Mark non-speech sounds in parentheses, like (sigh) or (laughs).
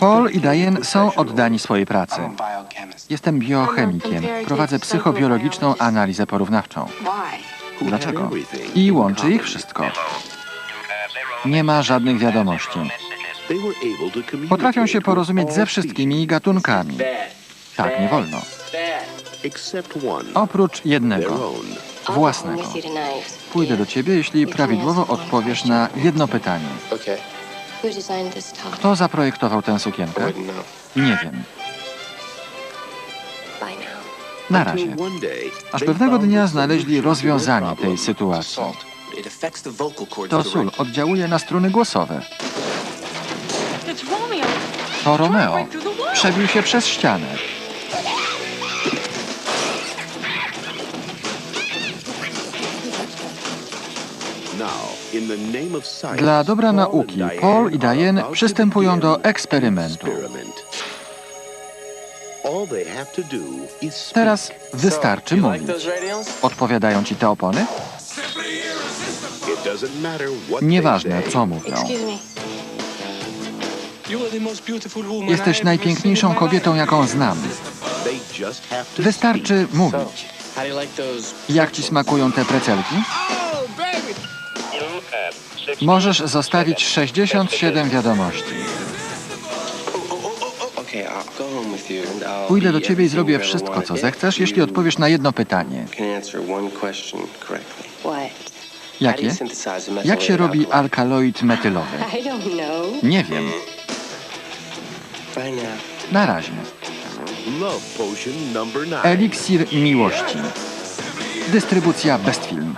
Paul i Diane są oddani swojej pracy. Jestem biochemikiem. Prowadzę psychobiologiczną analizę porównawczą. Dlaczego? I łączy ich wszystko. Nie ma żadnych wiadomości. Potrafią się porozumieć ze wszystkimi gatunkami. Tak, nie wolno. Oprócz jednego, własnego. Pójdę do ciebie, jeśli prawidłowo odpowiesz na jedno pytanie. Kto zaprojektował tę sukienkę? Nie wiem. Na razie. Aż pewnego dnia znaleźli rozwiązanie tej sytuacji. To sól oddziałuje na struny głosowe. To Romeo. Przebił się przez ścianę. Dla dobra nauki Paul i Diane przystępują do eksperymentu. Teraz wystarczy mówić. Odpowiadają ci te opony? Nieważne, co mówią. Jesteś najpiękniejszą kobietą, jaką znam. Wystarczy mówić. Jak ci smakują te precelki? Możesz zostawić 67 wiadomości. Pójdę do ciebie i zrobię wszystko, co zechcesz, jeśli odpowiesz na jedno pytanie. Jakie? Jak się robi alkaloid metylowy? (laughs) Nie wiem. Na razie. Eliksir miłości. Dystrybucja Bestfilm.